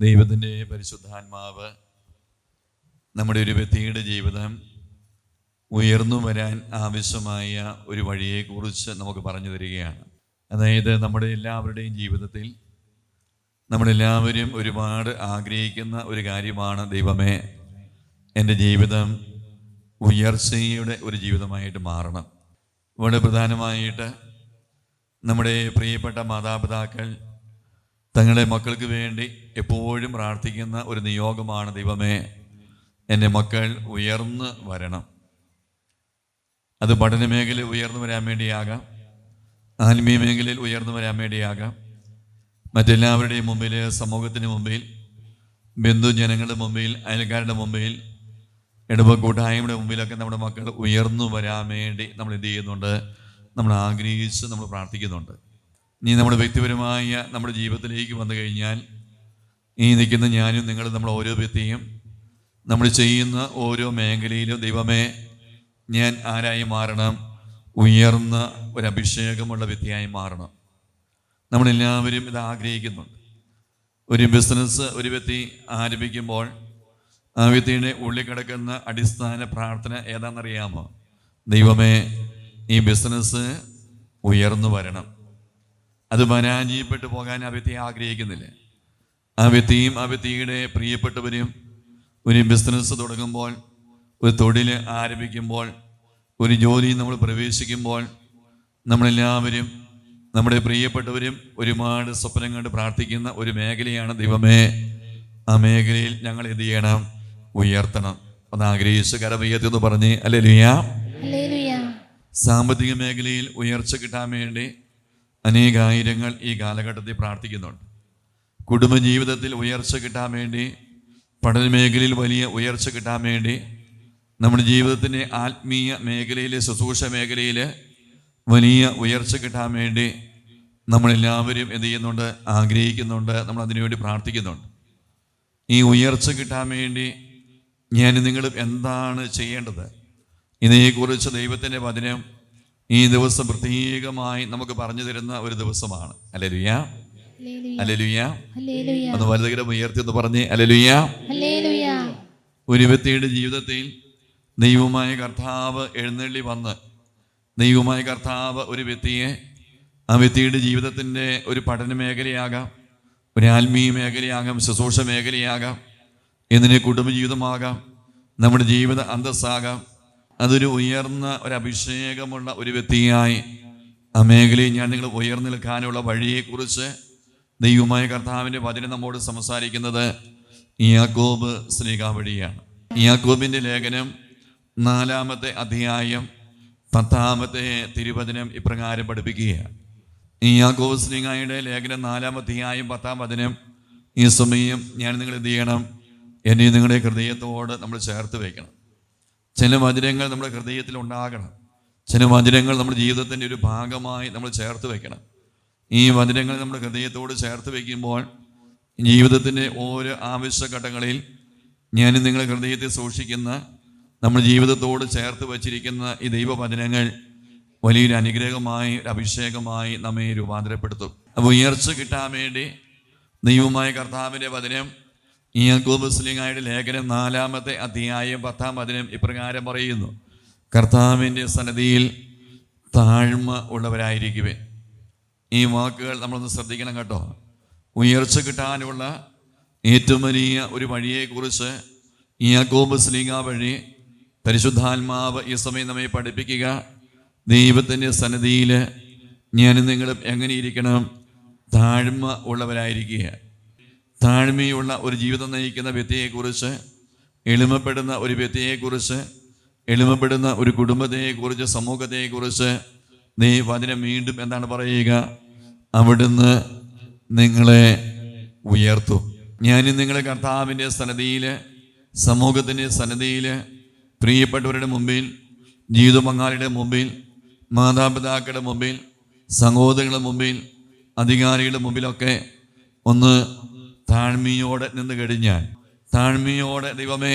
ദൈവത്തിന്റെ പരിശുദ്ധാത്മാവ് നമ്മുടെ ഒരു വ്യക്തിയുടെ ജീവിതം ഉയർന്നു വരാൻ ആവശ്യമായ ഒരു വഴിയെക്കുറിച്ച് നമുക്ക് പറഞ്ഞു തരികയാണ്. അതായത് നമ്മുടെ എല്ലാവരുടെയും ജീവിതത്തിൽ നമ്മളെല്ലാവരും ഒരുപാട് ആഗ്രഹിക്കുന്ന ഒരു കാര്യമാണ് ദൈവമേ എന്റെ ജീവിതം ഉയർച്ചയുടെ ഒരു ജീവിതമായിട്ട് മാറണം. ഇവിടെ പ്രധാനമായിട്ട് നമ്മുടെ പ്രിയപ്പെട്ട മാതാപിതാക്കൾ തങ്ങളുടെ മക്കൾക്ക് വേണ്ടി എപ്പോഴും പ്രാർത്ഥിക്കുന്ന ഒരു നിയോഗമാണ് ദൈവമേ എന്റെ മക്കൾ ഉയർന്ന് വരണം. അത് പഠന മേഖലയിൽ ഉയർന്നു വരാൻ വേണ്ടിയാകാം. ആത്മീയ മേഖലയിൽ ഉയർന്നു വരാൻ വേണ്ടിയാകാം. മറ്റെല്ലാവരുടെയും മുമ്പിൽ സമൂഹത്തിന് മുമ്പിൽ ബന്ധുജനങ്ങളുടെ മുമ്പിൽ അയൽക്കാരുടെ മുമ്പിൽ ഇടവ കൂട്ടായ്മയുടെ മുമ്പിലൊക്കെ നമ്മുടെ മക്കൾ ഉയർന്നു വരാൻ വേണ്ടി നമ്മൾ എന്ത് ചെയ്യുന്നുണ്ട്? നമ്മൾ ആഗ്രഹിച്ച് നമ്മൾ പ്രാർത്ഥിക്കുന്നുണ്ട്. ഇനി നമ്മുടെ വ്യക്തിപരമായ നമ്മുടെ ജീവിതത്തിലേക്ക് വന്നു കഴിഞ്ഞാൽ ഈ നിൽക്കുന്ന ഞാനും നിങ്ങളും നമ്മൾ ഓരോ വ്യക്തിയും നമ്മൾ ചെയ്യുന്ന ഓരോ മേഖലയിലും ദൈവമേ ഞാൻ ആരായി മാറണം? ഉയർന്ന ഒരു അഭിഷേകമുള്ള വ്യക്തിയായി മാറണം. നമ്മളെല്ലാവരും ഇത് ആഗ്രഹിക്കുന്നുണ്ട്. ഒരു ബിസിനസ് ഒരു വ്യക്തി ആരംഭിക്കുമ്പോൾ ആ വ്യക്തിയുടെ ഉള്ളിൽ കിടക്കുന്ന അടിസ്ഥാന പ്രാർത്ഥന ഏതാണെന്നറിയാമോ? ദൈവമേ ഈ ബിസിനസ് ഉയർന്നു വരണം. അത് പരാജയപ്പെട്ടു പോകാൻ ആ വ്യക്തി ആഗ്രഹിക്കുന്നില്ല. ആ വ്യക്തിയും ആ വ്യക്തിയുടെ പ്രിയപ്പെട്ടവരും ഒരു ബിസിനസ് തുടങ്ങുമ്പോൾ ഒരു തൊഴിൽ ആരംഭിക്കുമ്പോൾ ഒരു ജോലി നമ്മൾ പ്രവേശിക്കുമ്പോൾ നമ്മളെല്ലാവരും നമ്മുടെ പ്രിയപ്പെട്ടവരും ഒരുപാട് സ്വപ്നം കണ്ട് പ്രാർത്ഥിക്കുന്ന ഒരു മേഖലയാണ് ദൈവമേ. ആ മേഖലയിൽ ഞങ്ങൾ എന്ത് ചെയ്യണം? ഉയർത്തണം. ഒന്ന് ആഗ്രഹിച്ച് കരമയ്യത്തി എന്ന് പറഞ്ഞ് അല്ലേ ലുയാ സാമ്പത്തിക മേഖലയിൽ ഉയർച്ച കിട്ടാൻ വേണ്ടി അനേകായിരങ്ങൾ ഈ കാലഘട്ടത്തിൽ പ്രാർത്ഥിക്കുന്നുണ്ട്. കുടുംബജീവിതത്തിൽ ഉയർച്ച കിട്ടാൻ വേണ്ടി പഠന മേഖലയിൽ വലിയ ഉയർച്ച കിട്ടാൻ വേണ്ടി നമ്മുടെ ജീവിതത്തിന്റെ ആത്മീയ മേഖലയിൽ ശുശ്രൂഷ മേഖലയിൽ വലിയ ഉയർച്ച കിട്ടാൻ വേണ്ടി നമ്മളെല്ലാവരും എന്ത് ചെയ്യുന്നുണ്ട്? ആഗ്രഹിക്കുന്നുണ്ട്. നമ്മൾ അതിനുവേണ്ടി പ്രാർത്ഥിക്കുന്നുണ്ട്. ഈ ഉയർച്ച കിട്ടാൻ വേണ്ടി ഞാൻ നിങ്ങളും എന്താണ് ചെയ്യേണ്ടത്? ഇതിനെക്കുറിച്ച് ദൈവത്തിന്റെ വചനം ഈ ദിവസം പ്രത്യേകമായി നമുക്ക് പറഞ്ഞു തരുന്ന ഒരു ദിവസമാണ്. അലലുയ അലലുയ ഒന്ന് വലുതകരം ഉയർത്തി എന്ന് പറഞ്ഞ് അലലുയ ഒരു വ്യക്തിയുടെ ജീവിതത്തിൽ ദൈവമായ കർത്താവ് എഴുന്നള്ളി വന്ന് ദൈവമായ കർത്താവ് ഒരു വ്യക്തിയെ ആ വ്യക്തിയുടെ ജീവിതത്തിന്റെ ഒരു പഠന മേഖലയാകാം ഒരു ആത്മീയ മേഖലയാകാം ശുശ്രൂഷ മേഖലയാകാം എന്നിനെ കുടുംബജീവിതമാകാം നമ്മുടെ ജീവിത അന്തസ്സാകാം അതൊരു ഉയർന്ന ഒരു അഭിഷേകമുള്ള ഒരു വ്യക്തിയായി ആ മേഖലയിൽ ഞാൻ നിങ്ങൾ ഉയർന്നു നിൽക്കാനുള്ള വഴിയെക്കുറിച്ച് ദൈവമായ കർത്താവിന്റെ വചനം നമ്മോട് സംസാരിക്കുന്നത് യാക്കോബ് സ്ലീഗ വഴിയാണ് ലേഖനം നാലാമത്തെ അധ്യായം പത്താമത്തെ തിരുവചനം ഇപ്രകാരം പഠിപ്പിക്കുകയാണ്. ഇയാക്കോബ് യാക്കോബ് സ്ലീഗായുടെ ലേഖനം നാലാം അധ്യായം പത്താം വചനം ഈ സമയം ഞാൻ നിങ്ങൾ എന്ത് ചെയ്യണം? എന്നെ നിങ്ങളുടെ ഹൃദയത്തോട് നമ്മൾ ചേർത്ത് വയ്ക്കണം ചില മധുരങ്ങൾ നമ്മുടെ ഹൃദയത്തിൽ ഉണ്ടാകണം. ചില മധുരങ്ങൾ നമ്മുടെ ജീവിതത്തിന്റെ ഒരു ഭാഗമായി നമ്മൾ ചേർത്ത് വെക്കണം. ഈ മധുരങ്ങൾ നമ്മുടെ ഹൃദയത്തോട് ചേർത്ത് വയ്ക്കുമ്പോൾ ജീവിതത്തിന്റെ ഓരോ ആവശ്യഘട്ടങ്ങളിൽ ഞാൻ നിങ്ങളുടെ ഹൃദയത്തിൽ സൂക്ഷിക്കുന്ന നമ്മൾ ജീവിതത്തോട് ചേർത്ത് വച്ചിരിക്കുന്ന ഈ ദൈവവചനങ്ങൾ വലിയൊരു അനുഗ്രഹമായി ഒരു അഭിഷേകമായി നമ്മെ രൂപാന്തരപ്പെടുത്തും. അപ്പോൾ ഉയർച്ച കിട്ടാൻ വേണ്ടി ദൈവമായ കർത്താവിന്റെ വചനം ഈ യാക്കോബ് മുസ്ലിങ്ങായുടെ ലേഖനം നാലാമത്തെ അധ്യായം പത്താം പതിനും ഇപ്രകാരം പറയുന്നു. കർത്താവിന്റെ സന്നദ്ധിയിൽ താഴ്മ ഉള്ളവരായിരിക്കുവേ ഈ വാക്കുകൾ നമ്മളൊന്ന് ശ്രദ്ധിക്കണം കേട്ടോ. ഉയർച്ച കിട്ടാനുള്ള ഏറ്റവും വലിയ ഒരു വഴിയെക്കുറിച്ച് ഈ യാക്കോബ് സ്ലീഗ വഴി പരിശുദ്ധാത്മാവ് ഈ സമയം നമ്മെ പഠിപ്പിക്കുക. ദൈവത്തിന്റെ സന്നദ്ധിയിൽ ഞാനും നിങ്ങളും എങ്ങനെയിരിക്കണം? താഴ്മ ഉള്ളവരായിരിക്കുക. താഴ്മയുള്ള ഒരു ജീവിതം നയിക്കുന്ന വ്യക്തിയെക്കുറിച്ച് എളിമപ്പെടുന്ന ഒരു വ്യക്തിയെക്കുറിച്ച് എളിമപ്പെടുന്ന ഒരു കുടുംബത്തെക്കുറിച്ച് സമൂഹത്തെക്കുറിച്ച് നീ വചനം വീണ്ടും എന്താണ് പറയുക? അവിടുന്ന് നിങ്ങളെ ഉയർത്തും. ഞാൻ നിങ്ങളെ കർത്താവിന്റെ സന്നദ്ധിയിൽ സമൂഹത്തിന്റെ സന്നദ്ധിയിൽ പ്രിയപ്പെട്ടവരുടെ മുമ്പിൽ ജീവിത പങ്കാളിയുടെ മുമ്പിൽ മാതാപിതാക്കളുടെ മുമ്പിൽ സഹോദരങ്ങളുടെ മുമ്പിൽ അധികാരികളുടെ മുമ്പിലൊക്കെ ഒന്ന് താഴ്മയോടെ നിന്ന് കഴിഞ്ഞാൽ. താഴ്മയോടെ ദൈവമേ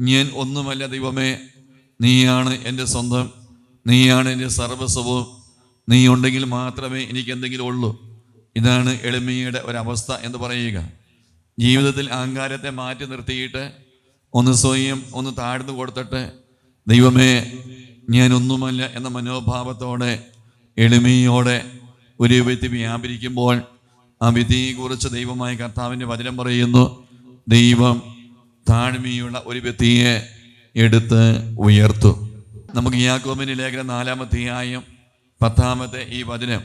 ഞാൻ ഒന്നുമല്ല ദൈവമേ നീയാണ് എന്റെ സ്വന്തം നീയാണ് എന്റെ സർവസ്വവും നീ ഉണ്ടെങ്കിൽ മാത്രമേ എനിക്ക് എന്തെങ്കിലും ഉള്ളൂ. ഇതാണ് എളിമയുടെ ഒരവസ്ഥ എന്ന് പറയുക. ജീവിതത്തിൽ അഹങ്കാരത്തെ മാറ്റി നിർത്തിയിട്ട് ഒന്ന് സ്വയം ഒന്ന് താഴ്ന്നു കൊടുത്തിട്ട് ദൈവമേ ഞാൻ ഒന്നുമല്ല എന്ന മനോഭാവത്തോടെ എളിമയോടെ ഒരു വ്യക്തി വ്യാപരിക്കുമ്പോൾ ആ വ്യക്തിയെക്കുറിച്ച് ദൈവമായ കർത്താവിന്റെ വചനം പറയുന്നു. ദൈവം താഴ്മയുള്ള ഒരു വ്യക്തിയെ എടുത്ത് ഉയർത്തും. നമുക്ക് യാക്കോബിന്റെ ലേഖനം നാലാമധ്യായം പത്താമത്തെ ഈ വചനം.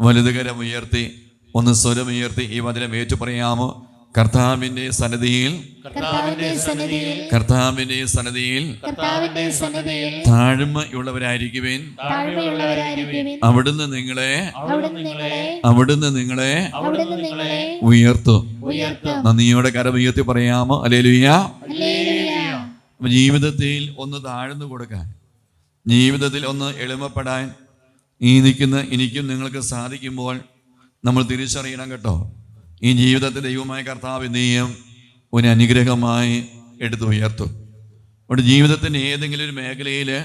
വലുതുകരം ഉയർത്തി ഒന്ന് സ്വരമുയർത്തി ഈ വചനം ഏറ്റു പറയാമോ കർത്താവിന്റെ സന്നദ്ധിയിൽ കർത്താവിന്റെ സന്നിധിയിൽ കർത്താവിന്റെ സന്നദ്ധിയിൽ കർത്താവിന്റെ സന്നിധിയിൽ താഴ്മയുള്ളവരായിരിക്കുവേൻ. താഴ്മയുള്ളവരായിരിക്കുവിൻ. അവിടുന്ന് നിങ്ങളെ അവിടുന്ന് നിങ്ങളെ അവിടുന്ന് നിങ്ങളെ ഉയർത്തും. ഉയർത്തും. നന്ദിയോടെ കരം ഉയർത്തി പറയാമോ അപ്പൊ ജീവിതത്തിൽ ഒന്ന് താഴ്ന്നു കൊടുക്കാൻ ജീവിതത്തിൽ ഒന്ന് എളിമപ്പെടാൻ ഈ നിൽക്കുന്ന എനിക്കും നിങ്ങൾക്ക് സാധിക്കുമ്പോൾ നമ്മൾ തിരിച്ചറിയണം കേട്ടോ. ഈ ജീവിതത്തെ ദൈവമായ കർത്താവ് നീയും ഒരു അനുഗ്രഹമായി എടുത്ത് ഉയർത്തും. അവിടെ ജീവിതത്തിന്റെ ഏതെങ്കിലും ഒരു മേഖലയിൽ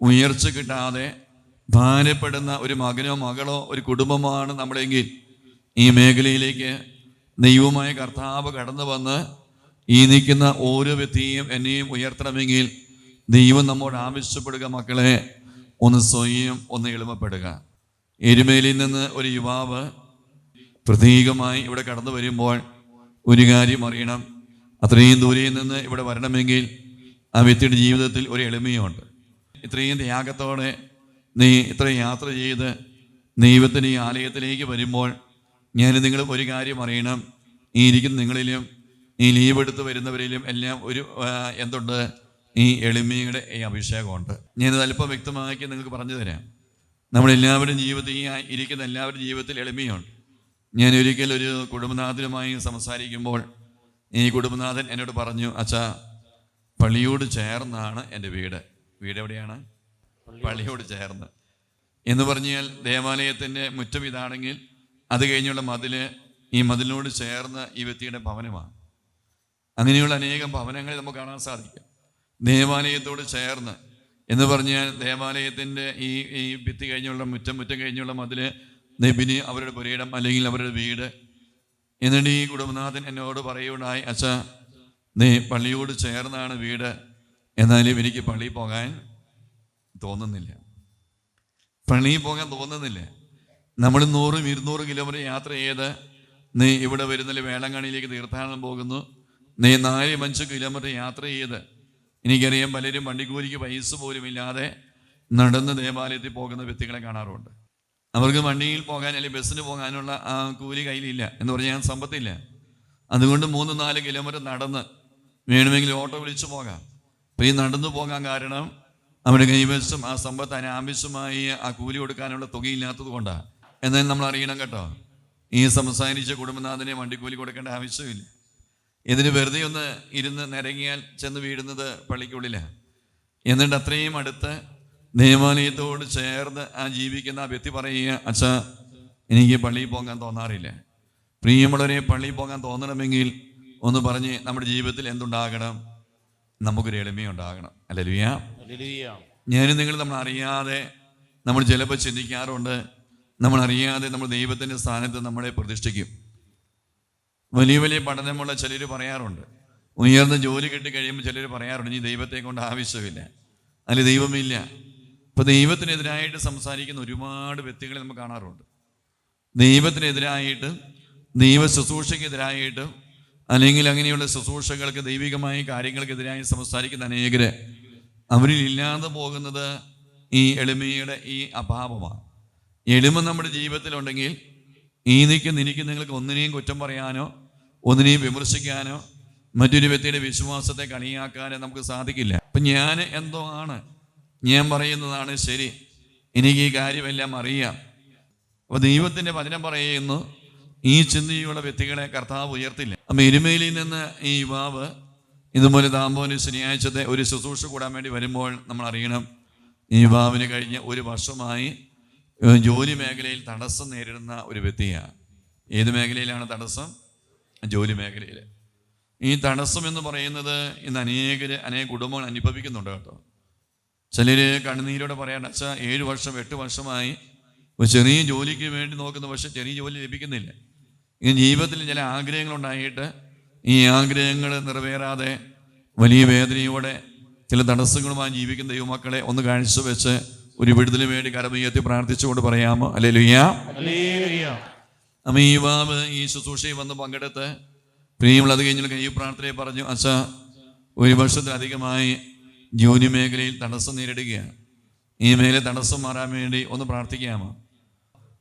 ഉയർച്ച കിട്ടാതെ ഭാരപ്പെടുന്ന ഒരു മകനോ മകളോ ഒരു കുടുംബമാണ് നമ്മളെങ്കിൽ ഈ മേഖലയിലേക്ക് ദൈവമായ കർത്താവ് കടന്നു വന്ന് ഈ നിൽക്കുന്ന ഓരോ വ്യക്തിയും എന്നെയും ഉയർത്തണമെങ്കിൽ ദൈവം നമ്മോട് ആവശ്യപ്പെടുക മക്കളെ ഒന്ന് സ്വയം ഒന്ന് എളിമപ്പെടുക. എരുമേലിൽ നിന്ന് ഒരു യുവാവ് പ്രതീകമായി ഇവിടെ കടന്നു വരുമ്പോൾ ഒരു കാര്യം അറിയണം. അത്രയും ദൂരയിൽ നിന്ന് ഇവിടെ വരണമെങ്കിൽ ആ വ്യക്തിയുടെ ജീവിതത്തിൽ ഒരു എളിമയുണ്ട്. ഇത്രയും ത്യാഗത്തോടെ നീ ഇത്രയും യാത്ര ചെയ്ത് ദൈവത്തിന് ഈ ആലയത്തിലേക്ക് വരുമ്പോൾ ഞാൻ നിങ്ങൾ ഒരു കാര്യം അറിയണം. ഈ ഇരിക്കുന്ന നിങ്ങളിലും ഈ ലീവ് എടുത്ത് വരുന്നവരിലും എല്ലാം ഒരു എന്തുണ്ട്? ഈ എളിമയുടെ ഈ അഭിഷേകമുണ്ട്. ഞാനത് അല്പം വ്യക്തമാക്കി നിങ്ങൾക്ക് പറഞ്ഞു തരാം. നമ്മളെല്ലാവരും ജീവിതത്തിൽ ഈ ഇരിക്കുന്ന എല്ലാവരുടെ ജീവിതത്തിൽ എളിമയുണ്ട്. ഞാൻ ഒരിക്കൽ ഒരു കുടുംബനാഥനുമായി സംസാരിക്കുമ്പോൾ ഈ കുടുംബനാഥൻ എന്നോട് പറഞ്ഞു അച്ഛാ പള്ളിയോട് ചേർന്നാണ് എന്റെ വീട്. വീട് എവിടെയാണ്? പള്ളിയോട് ചേർന്ന്. എന്ന് പറഞ്ഞാൽ ദേവാലയത്തിന്റെ മുറ്റം ഇതാണെങ്കിൽ അത് കഴിഞ്ഞുള്ള മതിൽ ഈ മതിലിനോട് ചേർന്ന് ഈ വ്യക്തിയുടെ ഭവനമാണ്. അങ്ങനെയുള്ള അനേകം ഭവനങ്ങൾ നമുക്ക് കാണാൻ സാധിക്കും. ദേവാലയത്തോട് ചേർന്ന്. എന്ന് പറഞ്ഞാൽ ദേവാലയത്തിന്റെ ഈ ഈ ഭിത്തി കഴിഞ്ഞുള്ള മുറ്റം മുറ്റം കഴിഞ്ഞുള്ള മതിൽ നെബിന് അവരുടെ പുരയിടം അല്ലെങ്കിൽ അവരുടെ വീട്. എന്നിട്ട് ഈ കുടുംബനാഥൻ എന്നോട് പറയുകയുണ്ടായി അച്ഛ നീ പള്ളിയോട് ചേർന്നാണ് വീട്. എന്നാലും എനിക്ക് പള്ളിയിൽ പോകാൻ തോന്നുന്നില്ല. പള്ളിയിൽ പോകാൻ തോന്നുന്നില്ല. നമ്മൾ നൂറും ഇരുന്നൂറ് കിലോമീറ്റർ യാത്ര ചെയ്ത് നീ ഇവിടെ വരുന്നില്ല വേളങ്ങണിയിലേക്ക് തീർത്ഥാടനം പോകുന്നു. നീ നാല് അഞ്ച് കിലോമീറ്റർ യാത്ര ചെയ്ത് എനിക്കറിയാം പലരും വണ്ടിക്കൂലിക്ക് പൈസ പോലും ഇല്ലാതെ നടന്ന് ദേവാലയത്തിൽ പോകുന്ന വ്യക്തികളെ കാണാറുണ്ട്. അവർക്ക് വണ്ടിയിൽ പോകാൻ അല്ലെങ്കിൽ ബസ്സിന് പോകാനുള്ള ആ കൂലി കയ്യിലില്ല എന്ന് പറഞ്ഞാൽ സമ്പത്തില്ല. അതുകൊണ്ട് മൂന്ന് നാല് കിലോമീറ്റർ നടന്ന് വേണമെങ്കിൽ ഓട്ടോ വിളിച്ചു പോകാം. അപ്പോൾ ഈ നടന്നു പോകാൻ കാരണം അവരുടെ കൈവശം ആ സമ്പത്ത് അനാവശ്യമായി ആ കൂലി കൊടുക്കാനുള്ള തുകയില്ലാത്തത് കൊണ്ടാണ് എന്നാലും നമ്മൾ അറിയണം കേട്ടോ. ഈ സംസാരിച്ച കുടുംബനാഥനെ വണ്ടിക്കൂലി കൊടുക്കേണ്ട ആവശ്യമില്ല. ഇതിന് വെറുതെ ഒന്ന് ഇരുന്ന് നിരങ്ങിയാൽ ചെന്ന് വീടുന്നത് പള്ളിക്കുള്ളിലാണ് എന്നിട്ട് അത്രയും അടുത്ത് ദേവാലയത്തോട് ചേർന്ന് ആ ജീവിക്കുന്ന ആ വ്യക്തി പറയുക അച്ഛാ എനിക്ക് പള്ളിയിൽ പോകാൻ തോന്നാറില്ല. പ്രിയമുള്ളവരെ പള്ളിയിൽ പോകാൻ തോന്നണമെങ്കിൽ ഒന്ന് പറഞ്ഞ് നമ്മുടെ ജീവിതത്തിൽ എന്തുണ്ടാകണം? നമുക്കൊരു എളിമയുണ്ടാകണം അല്ലെ. ഞാനും നിങ്ങൾ നമ്മൾ അറിയാതെ നമ്മൾ ചിലപ്പോൾ ചിന്തിക്കാറുണ്ട്. നമ്മൾ അറിയാതെ നമ്മൾ ദൈവത്തിന്റെ സ്ഥാനത്ത് നമ്മളെ പ്രതിഷ്ഠിക്കും. വലിയ വലിയ പഠനമുള്ള ചിലർ പറയാറുണ്ട്. ഉയർന്ന ജോലി കിട്ടി കഴിയുമ്പോൾ ചിലർ പറയാറുണ്ട് ഇനി ദൈവത്തെ കൊണ്ട് ആവശ്യമില്ല. അല്ലെ ദൈവമില്ല. ഇപ്പൊ ദൈവത്തിനെതിരായിട്ട് സംസാരിക്കുന്ന ഒരുപാട് വ്യക്തികളെ നമുക്ക് കാണാറുണ്ട്. ദൈവത്തിനെതിരായിട്ട് ദൈവ ശുശ്രൂഷയ്ക്കെതിരായിട്ട് അല്ലെങ്കിൽ അങ്ങനെയുള്ള ശുശ്രൂഷകൾക്ക് ദൈവികമായ കാര്യങ്ങൾക്കെതിരായി സംസാരിക്കുന്ന അനേകര് അവരിൽ ഇല്ലാതെ പോകുന്നത് ഈ എളിമയുടെ ഈ അഭാവമാണ്. എളിമ നമ്മുടെ ജീവിതത്തിലുണ്ടെങ്കിൽ ഈ നിൽക്കുന്ന എനിക്ക് നിങ്ങൾക്ക് ഒന്നിനെയും കുറ്റം പറയാനോ ഒന്നിനെയും വിമർശിക്കാനോ മറ്റൊരു വ്യക്തിയുടെ വിശ്വാസത്തെ കളിയാക്കാനോ നമുക്ക് സാധിക്കില്ല. അപ്പം ഞാൻ എന്തോ ആണ് ഞാൻ പറയുന്നതാണ് ശരി. എനിക്ക് ഈ കാര്യമെല്ലാം അറിയാം. അപ്പോൾ ദൈവത്തിന്റെ വചനം പറയുന്നു ഈ ചിന്തയുള്ള വ്യക്തികളെ കർത്താവ് ഉയർത്തില്ല. അപ്പം എരുമേലിൽ നിന്ന് ഈ യുവാവ് ഇതുപോലെ താമ്പോന് ശനിയാഴ്ചത്തെ ഒരു ശുശ്രൂഷ കൂടാൻ വേണ്ടി വരുമ്പോൾ നമ്മൾ അറിയണം ഈ യുവാവിന് കഴിഞ്ഞ ഒരു വർഷമായി ജോലി മേഖലയിൽ തടസ്സം നേരിടുന്ന ഒരു വ്യക്തിയാണ്. ഏത് മേഖലയിലാണ് തടസ്സം? ജോലി മേഖലയിൽ ഈ തടസ്സം എന്ന് പറയുന്നത് ഇന്ന് അനേകർ അനേക കുടുംബങ്ങൾ അനുഭവിക്കുന്നുണ്ട് കേട്ടോ. ചിലര് കണ്ണുനീരോടെ പറയാണ്ട് അച്ഛാ ഏഴ് വർഷം എട്ട് വർഷമായി. ഒരു ചെറിയ ജോലിക്ക് വേണ്ടി നോക്കുന്ന പക്ഷെ ചെറിയ ജോലി ലഭിക്കുന്നില്ല. ഈ ജീവിതത്തിൽ ചില ആഗ്രഹങ്ങളുണ്ടായിട്ട് ഈ ആഗ്രഹങ്ങൾ നിറവേറാതെ വലിയ വേദനയോടെ ചില തടസ്സങ്ങളുമായി ജീവിക്കുന്ന ദൈവമക്കളെ ഒന്ന് കാഴ്ച വെച്ച് ഒരു വിടുതലിന് വേണ്ടി കരമുയർത്തി പ്രാർത്ഥിച്ചുകൊണ്ട് പറയാമോ? അല്ലെ ലുയ്യാ ഹല്ലേലൂയ അമ്മ ഈ വാവ് ഈ ശുശ്രൂഷയിൽ വന്ന് പങ്കെടുത്ത് പ്രിയമുള്ള അത് കഴിഞ്ഞ് ഈ പ്രാർത്ഥനയെ പറഞ്ഞു അച്ഛ ഒരു വർഷത്തിലധികമായി ജോലി മേഖലയിൽ തടസ്സം നേരിടുകയാണ്. ഈ മേഖല തടസ്സം മാറാൻ വേണ്ടി ഒന്ന് പ്രാർത്ഥിക്കാമോ?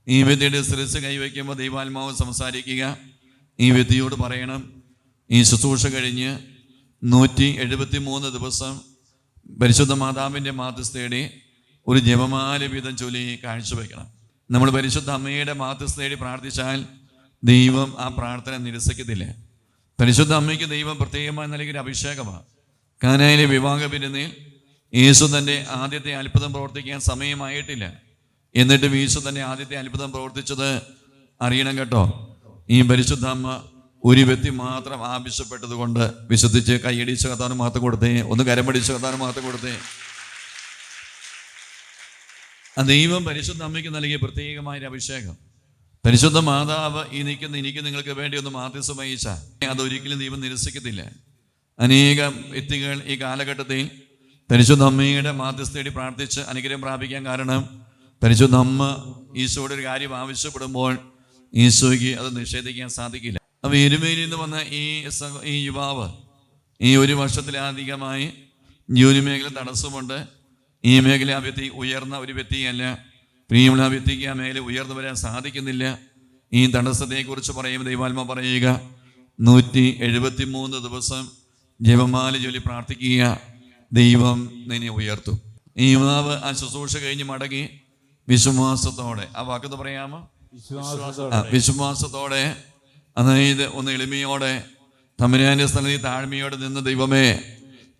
ഈ വ്യക്തിയുടെ ശിരസ് കൈവയ്ക്കുമ്പോൾ ദൈവാത്മാവ് സംസാരിക്കുക. ഈ വ്യക്തിയോട് പറയണം ഈ ശുശ്രൂഷ കഴിഞ്ഞ് നൂറ്റി എഴുപത്തി മൂന്ന് ദിവസം പരിശുദ്ധ മാതാവിന്റെ മാതൃസ്ഥേടി ഒരു ജപമാല വീതം ചൊല്ലി കാഴ്ചവെക്കണം നമ്മൾ പരിശുദ്ധ അമ്മയുടെ മാതൃസ്ഥേടി പ്രാർത്ഥിച്ചാൽ ദൈവം ആ പ്രാർത്ഥന നിരസിക്കത്തില്ല. പരിശുദ്ധ അമ്മയ്ക്ക് ദൈവം പ്രത്യേകമായി നൽകിയൊരു അഭിഷേകമാണ്. കാനായിലെ വിവാഹ പിരുന്നയിൽ യേശു തന്റെ ആദ്യത്തെ അത്ഭുതം പ്രവർത്തിക്കാൻ സമയമായിട്ടില്ല. എന്നിട്ടും യേശു തന്റെ ആദ്യത്തെ അത്ഭുതം പ്രവർത്തിച്ചത് അറിയണം കേട്ടോ. ഈ പരിശുദ്ധ അമ്മ ഒരു വ്യക്തി മാത്രം ആവശ്യപ്പെട്ടത് കൊണ്ട് വിശ്വസിച്ച് കൈയടിച്ച് കത്താനും മാത്രം കൊടുത്തേ ഒന്ന് കരമടിച്ച് കത്താനും മാത്രം കൊടുത്തേ. ആ ദൈവം പരിശുദ്ധ അമ്മയ്ക്ക് നൽകിയ പ്രത്യേകമായ ഒരു അഭിഷേകം. പരിശുദ്ധ മാതാവ് ഈ നിൽക്കുന്ന എനിക്ക് നിങ്ങൾക്ക് വേണ്ടി ഒന്ന് മാധ്യസ്ഥം വഹിച്ച അതൊരിക്കലും ദൈവം നിരസിക്കത്തില്ല. അനേകം വ്യക്തികൾ ഈ കാലഘട്ടത്തിൽ തനിച്ചു അമ്മയുടെ മാധ്യസ്ഥേടി പ്രാർത്ഥിച്ച് അനുഗ്രഹം പ്രാപിക്കാൻ കാരണം തനിച്ചു നമ്മ ഈശോയുടെ ഒരു കാര്യം ആവശ്യപ്പെടുമ്പോൾ ഈശോയ്ക്ക് അത് നിഷേധിക്കാൻ സാധിക്കില്ല. അപ്പോൾ എരുമയിൽ നിന്ന് വന്ന ഈ ഈ യുവാവ് ഈ ഒരു വർഷത്തിലധികമായി ജോലി മേഖല തടസ്സമുണ്ട്. ഈ മേഖല ആ വ്യക്തി ഉയർന്ന ഒരു വ്യക്തിയല്ല. പ്രിയമുള്ള ആ വ്യക്തിക്ക് ആ മേഖല ഉയർന്നു വരാൻ സാധിക്കുന്നില്ല. ഈ തടസ്സത്തെക്കുറിച്ച് പറയുമ്പോൾ ദൈവാത്മ പറയുക നൂറ്റി എഴുപത്തി മൂന്ന് ദിവസം ജപമാല ചൊല്ലി പ്രാർത്ഥിക്കുക. ദൈവം നിന്നെ ഉയർത്തും. ഈ യുവാവ് ആ ശുശ്രൂഷ കഴിഞ്ഞ് മടങ്ങി വിശ്വാസത്തോടെ. ആ വാക്കത്ത് പറയാമോ? വിശ്വാസത്തോടെ. അതായത് ഒന്ന് എളിമയോടെ തമ്പുരാന്റെ സ്ഥലത്ത് താഴ്മയോടെ നിന്ന് ദൈവമേ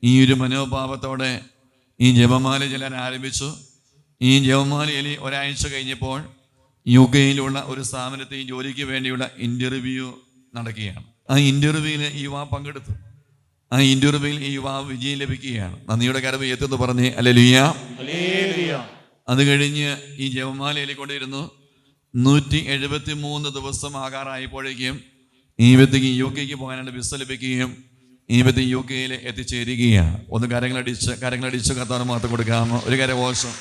ഈ ഒരു മനോഭാവത്തോടെ ഈ ജപമാല ചെല്ലാൻ ആരംഭിച്ചു. ഈ ജപമാലയിൽ ഒരാഴ്ച കഴിഞ്ഞപ്പോൾ യു കെയിലുള്ള ഒരു സ്ഥാപനത്തിൽ ജോലിക്ക് വേണ്ടിയുള്ള ഇന്റർവ്യൂ നടക്കുകയാണ്. ആ ഇന്റർവ്യൂവിൽ യുവാ പങ്കെടുത്തു. ആ ഇന്റർവ്യൂവിൽ ഈ യുവാവ് വിജയം ലഭിക്കുകയാണ്. നന്ദിയുടെ കരവ് എത്തുന്നു പറഞ്ഞ് അല്ലെ അത് കഴിഞ്ഞ് ഈ ജപമാലയിൽ കൊണ്ടിരുന്നു നൂറ്റി എഴുപത്തി മൂന്ന് ദിവസം ആകാറായപ്പോഴേക്കും ഈ വ്യക്തിക്ക് യു കെക്ക് പോകാനായിട്ട് വിസ ലഭിക്കുകയും ഈ വ്യക്തി യു കെയിൽ എത്തിച്ചേരുകയാണ്. ഒന്ന് കരങ്ങളടിച്ച് കരങ്ങളടിച്ച് കത്താറ് മാത്രം കൊടുക്കാമോ ഒരു കരഘോഷം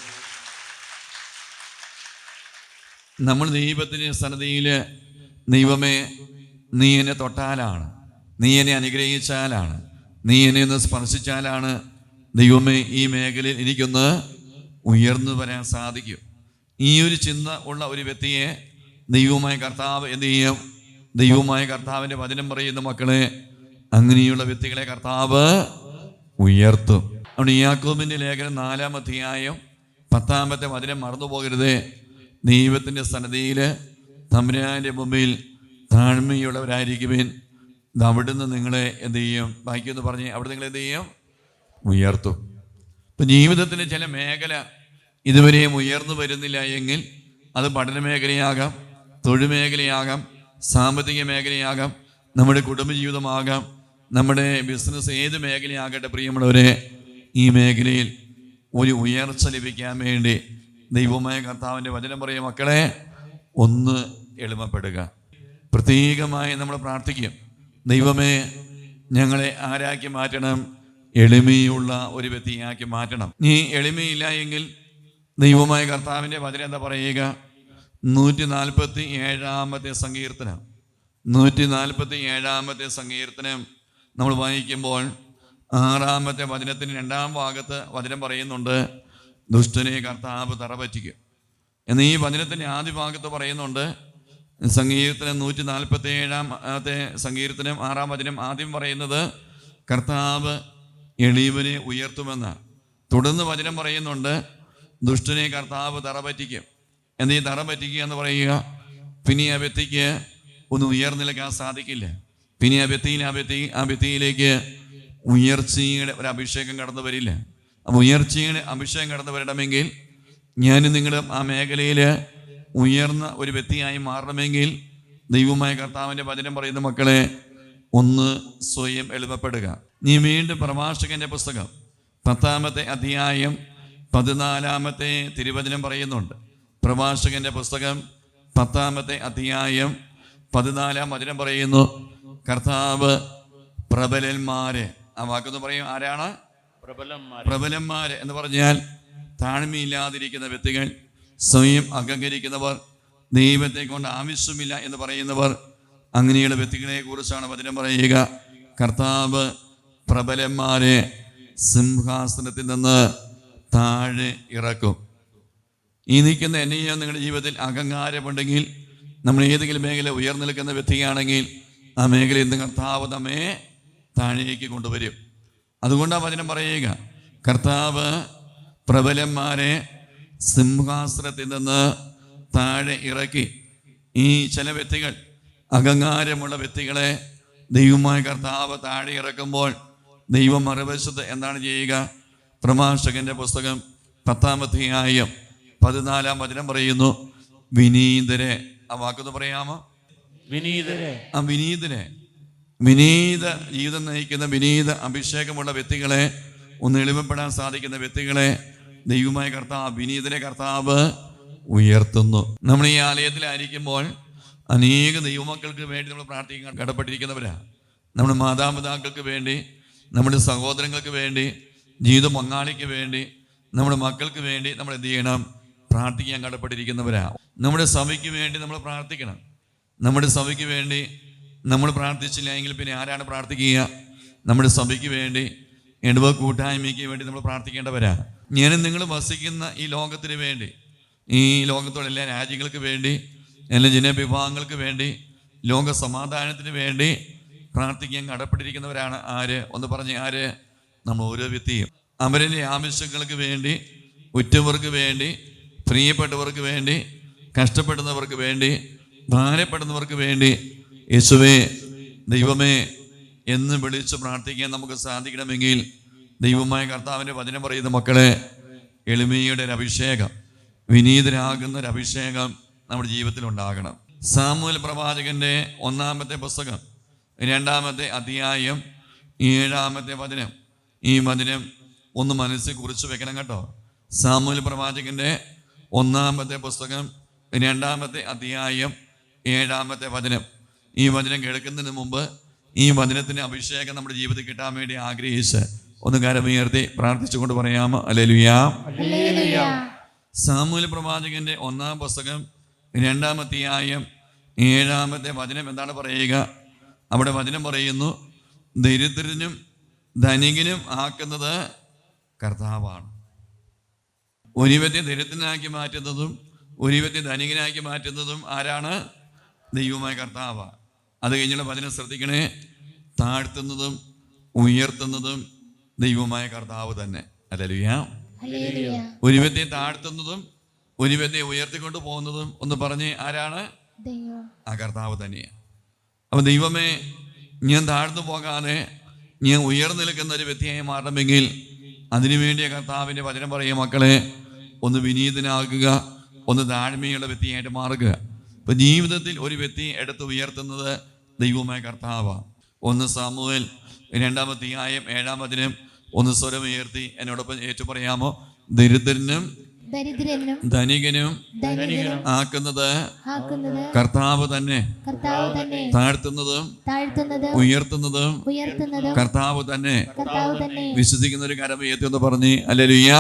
നമ്മൾ ദൈവത്തിന്റെ സന്നദ്ധിയിൽ ദൈവമേ നീ എന്നെ തൊട്ടാലാണ്. നീ എന്നെ അനുഗ്രഹിച്ചാലാണ്. നീ എന്നെ ഒന്ന് സ്പർശിച്ചാലാണ് ദൈവമേ ഈ മേഖലയിൽ എനിക്കൊന്ന് ഉയർന്നു വരാൻ സാധിക്കും. ഈ ഒരു ചിന്ത ഉള്ള ഒരു വ്യക്തിയെ ദൈവമായ കർത്താവ് എന്ത് ചെയ്യും? ദൈവമായ കർത്താവിന്റെ വചനം പറയുന്ന മക്കളെ. അങ്ങനെയുള്ള വ്യക്തികളെ കർത്താവ് ഉയർത്തും. അവിടെ യാക്കോബിന്റെ ലേഖനം നാലാം അധ്യായം പത്താമത്തെ വചനം മറന്നു പോകരുത് ദൈവത്തിന്റെ സന്നദ്ധിയിൽ തമ്പുരാന്റെ മുമ്പിൽ താഴ്മയുള്ളവരായിരിക്കുവിൻ. അവിടുന്ന് നിങ്ങളെ എന്ത് ചെയ്യും? ബാക്കിയൊന്ന് പറഞ്ഞ് അവിടെ നിങ്ങൾ എന്ത് ചെയ്യും? ഉയർത്തും. ഇപ്പം ജീവിതത്തിന്റെ ചില മേഖല ഇതുവരെയും ഉയർന്നു വരുന്നില്ല എങ്കിൽ അത് പഠന മേഖലയാകാം തൊഴിൽ മേഖലയാകാം സാമ്പത്തിക മേഖലയാകാം നമ്മുടെ കുടുംബജീവിതമാകാം നമ്മുടെ ബിസിനസ് ഏത് മേഖലയാകട്ടെ പ്രിയമുള്ളവരെ ഈ മേഖലയിൽ ഒരു ഉയർച്ച ലഭിക്കാൻ വേണ്ടി ദൈവമായ കർത്താവിന്റെ വചനം പറയും മക്കളെ ഒന്ന് എളിമപ്പെടുക. പ്രത്യേകമായി നമ്മൾ പ്രാർത്ഥിക്കും. ദൈവമേ ഞങ്ങളെ ആരാക്കി മാറ്റണം? എളിമയുള്ള ഒരു വ്യക്തിയാക്കി മാറ്റണം. നീ എളിമയില്ല എങ്കിൽ ദൈവമായ കർത്താവിന്റെ വചനം എന്താ പറയുക? നൂറ്റി നാൽപ്പത്തി ഏഴാമത്തെ സങ്കീർത്തനം. നൂറ്റി നാൽപ്പത്തി ഏഴാമത്തെ സങ്കീർത്തനം നമ്മൾ വായിക്കുമ്പോൾ ആറാമത്തെ വചനത്തിന് രണ്ടാം ഭാഗത്ത് വചനം പറയുന്നുണ്ട് ദുഷ്ടനെ കർത്താവ് തറപറ്റിക്കും. എന്ന് ഈ വചനത്തിന്റെ ആദ്യ ഭാഗത്ത് പറയുന്നുണ്ട് സങ്കീർത്തനം നൂറ്റി നാൽപ്പത്തി ഏഴാമത്തെ സംഗീതത്തിനും ആറാം വചനം ആദ്യം പറയുന്നത് കർത്താവ് എളിയവനെ ഉയർത്തുമെന്ന്. തുടർന്ന് വചനം പറയുന്നുണ്ട് ദുഷ്ടനെ കർത്താവ് തറ പറ്റിക്കും എന്നീ തറ പറ്റിക്കുക എന്ന് പറയുക? പിന്നെ ആ വ്യക്തിക്ക് ഒന്ന് ഉയർന്നിലേക്കാൻ സാധിക്കില്ല. പിന്നെ ആ വ്യക്തിയിൽ ആ വ്യക്തി ആ വ്യക്തിയിലേക്ക് ഉയർച്ചയുടെ ഒരു അഭിഷേകം കടന്നു വരില്ല. അപ്പം ഉയർച്ചയുടെ അഭിഷേകം കടന്നു വരണമെങ്കിൽ ഞാനും നിങ്ങളും ആ മേഖലയിൽ ഉയർന്ന ഒരു വ്യക്തിയായി മാറണമെങ്കിൽ ദൈവമായ കർത്താവിന്റെ വചനം പറയുന്ന മക്കളെ ഒന്ന് സ്വയം എളുപ്പപ്പെടുക. നീ വീണ്ടും പ്രഭാഷകന്റെ പുസ്തകം പത്താമത്തെ അധ്യായം പതിനാലാമത്തെ തിരുവചനം പറയുന്നുണ്ട്. പ്രഭാഷകന്റെ പുസ്തകം പത്താമത്തെ അധ്യായം പതിനാലാം വചനം പറയുന്നു കർത്താവ് പ്രബലന്മാരെ. ആ വാക്കെന്ന് പറയും ആരാണ്? പ്രബലന്മാർ പ്രബലന്മാരെ എന്ന് പറഞ്ഞാൽ താഴ്മയില്ലാതിരിക്കുന്ന വ്യക്തികൾ സ്വയം അഹങ്കരിക്കുന്നവർ ദൈവത്തെ കൊണ്ട് ആവശ്യമില്ല എന്ന് പറയുന്നവർ അങ്ങനെയുള്ള വ്യക്തികളെ കുറിച്ചാണ് വചനം പറയുക. കർത്താവ് പ്രബലന്മാരെ സിംഹാസനത്തിൽ നിന്ന് താഴെ ഇറക്കും. ഈ നിൽക്കുന്ന എന്നെയോ നിങ്ങളുടെ ജീവിതത്തിൽ അഹങ്കാരമുണ്ടെങ്കിൽ നമ്മൾ ഏതെങ്കിലും മേഖല ഉയർന്നു നിൽക്കുന്ന വ്യക്തിയാണെങ്കിൽ ആ മേഖലയിൽ നിന്ന് കർത്താവ് നമ്മെ താഴേക്ക് കൊണ്ടുവരും. അതുകൊണ്ടാണ് വചനം പറയുക കർത്താവ് പ്രബലന്മാരെ സിംഹാസനത്തിൽ നിന്ന് താഴെ ഇറക്കി. ഈ ചില വ്യക്തികൾ അഹങ്കാരമുള്ള വ്യക്തികളെ ദൈവമായ കർത്താവ് താഴെ ഇറക്കുമ്പോൾ ദൈവം മറുവശത്ത് എന്താണ് ചെയ്യുക? പ്രഭാഷകന്റെ പുസ്തകം പത്താമധ്യായം പതിനാലാം വചനം പറയുന്നു വിനീതരെ. ആ വാക്കൊന്ന് പറയാമോ? വിനീതരെ. ആ വിനീതരെ. വിനീത ജീവിതം നയിക്കുന്ന വിനീത അഭിഷേകമുള്ള വ്യക്തികളെ ഒന്ന് എളിമപ്പെടാൻ സാധിക്കുന്ന വ്യക്തികളെ ദൈവമായ കർത്താവ് വിനീതനെ കർത്താവ് ഉയർത്തുന്നു. നമ്മൾ ഈ ആലയത്തിലായിരിക്കുമ്പോൾ അനേക ദൈവമക്കൾക്ക് വേണ്ടി നമ്മൾ പ്രാർത്ഥിക്കാൻ കടപ്പെട്ടിരിക്കുന്നവരാ. നമ്മുടെ മാതാപിതാക്കൾക്ക് വേണ്ടി നമ്മുടെ സഹോദരങ്ങൾക്ക് വേണ്ടി ജീവിത പങ്കാളിക്ക് വേണ്ടി നമ്മുടെ മക്കൾക്ക് വേണ്ടി നമ്മൾ എന്ത് ചെയ്യണം? പ്രാർത്ഥിക്കാൻ കടപ്പെട്ടിരിക്കുന്നവരാ. നമ്മുടെ സഭയ്ക്ക് വേണ്ടി നമ്മൾ പ്രാർത്ഥിക്കണം. നമ്മുടെ സഭയ്ക്ക് വേണ്ടി നമ്മൾ പ്രാർത്ഥിച്ചില്ല എങ്കിൽ പിന്നെ ആരാണ് പ്രാർത്ഥിക്കുക? നമ്മുടെ സഭയ്ക്ക് വേണ്ടി ഇടവ കൂട്ടായ്മയ്ക്ക് വേണ്ടി നമ്മൾ പ്രാർത്ഥിക്കേണ്ടവരാ. ഞാനും നിങ്ങൾ വസിക്കുന്ന ഈ ലോകത്തിന് വേണ്ടി ഈ ലോകത്തുള്ള എല്ലാ രാജ്യങ്ങൾക്ക് വേണ്ടി എല്ലാ ജനവിഭാഗങ്ങൾക്ക് വേണ്ടി ലോക സമാധാനത്തിന് വേണ്ടി പ്രാർത്ഥിക്കാൻ കടപ്പെട്ടിരിക്കുന്നവരാണ് ആര്? ഒന്ന് പറഞ്ഞ് ആര്? നമ്മൾ ഓരോ വ്യക്തിയും. അവരിലെ ആവശ്യങ്ങൾക്ക് വേണ്ടി ഉറ്റവർക്ക് വേണ്ടി പ്രിയപ്പെട്ടവർക്ക് വേണ്ടി കഷ്ടപ്പെടുന്നവർക്ക് വേണ്ടി ഭാരപ്പെടുന്നവർക്ക് വേണ്ടി യേശുവേ ദൈവമേ എന്ന് വിളിച്ച് പ്രാർത്ഥിക്കാൻ നമുക്ക് സാധിക്കണമെങ്കിൽ ദൈവമായ കർത്താവിന്റെ വചനം പറയുന്ന മക്കളെ എളിമയുടെ ഒരു അഭിഷേകം വിനീതരാകുന്ന ഒരു അഭിഷേകം നമ്മുടെ ജീവിതത്തിൽ ഉണ്ടാകണം. സാമൂൽ പ്രവാചകന്റെ ഒന്നാമത്തെ പുസ്തകം രണ്ടാമത്തെ അധ്യായം ഏഴാമത്തെ വചനം. ഈ വചനം ഒന്ന് മനസ്സിൽ കുറിച്ച് വെക്കണം കേട്ടോ. സാമൂൽ പ്രവാചകന്റെ ഒന്നാമത്തെ പുസ്തകം രണ്ടാമത്തെ അധ്യായം ഏഴാമത്തെ വചനം. ഈ വചനം കേൾക്കുന്നതിന് മുമ്പ് ഈ വചനത്തിന്റെ അഭിഷേകം നമ്മുടെ ജീവിതത്തിൽ കിട്ടാൻ വേണ്ടി ആഗ്രഹിച്ച് ഒന്ന് കരമുയർത്തി പ്രാർത്ഥിച്ചുകൊണ്ട് പറയാമോ അലലുയാ സാമൂഹ്യ പ്രവാചകന്റെ ഒന്നാം പുസ്തകം രണ്ടാമത്തെയായും ഏഴാമത്തെ വചനം എന്താണ് പറയുക? അവിടെ വചനം പറയുന്നു ദരിദ്രനും ധനികനും ആക്കുന്നത് കർത്താവാണ്. ഒരു വ്യക്തി ദരിദ്രനാക്കി മാറ്റുന്നതും ഒരു വ്യക്തി ധനികനാക്കി മാറ്റുന്നതും ആരാണ്? ദൈവമായ കർത്താവ് അത് കഴിഞ്ഞുള്ള വചനം ശ്രദ്ധിക്കണേ. താഴ്ത്തുന്നതും ഉയർത്തുന്നതും ദൈവമായ കർത്താവ് തന്നെ. അല്ലലുയ ഒരു വ്യക്തിയെ താഴ്ത്തുന്നതും ഒരു വ്യക്തിയെ ഉയർത്തിക്കൊണ്ട് പോകുന്നതും ഒന്ന് പറഞ്ഞ് ആരാണ്? ആ കർത്താവ് തന്നെയാണ് അപ്പം ദൈവമേ ഞാൻ താഴ്ന്നു പോകാതെ ഞാൻ ഉയർന്നു നിൽക്കുന്ന ഒരു വ്യക്തിയായി മാറണമെങ്കിൽ അതിനുവേണ്ടിയ കർത്താവിന്റെ വചനം പറയുക മക്കളെ. ഒന്ന് വിനീതനാകുക ഒന്ന് താഴ്മയുള്ള വ്യക്തിയായിട്ട് മാറുക. ഇപ്പം ജീവിതത്തിൽ ഒരു വ്യക്തി എടുത്ത് ഉയർത്തുന്നത് ദൈവമായ കർത്താവ ഒന്ന് സാമുവേൽ രണ്ടാമത്തെയായം ഏഴാമതിനും ഒന്ന് സ്വരം ഉയർത്തി എന്നോടൊപ്പം ഏറ്റു പറയാമോ ദരിദ്രനും ദരിദ്രനും ധനികനും ആക്കുന്നത് കർത്താവ് തന്നെ. താഴ്ത്തുന്നതും ഉയർത്തുന്നതും കർത്താവ് തന്നെ. വിശ്വസിക്കുന്ന ഒരു കരം ഉയർത്തി എന്ന് പറഞ്ഞ് ഹല്ലേലൂയ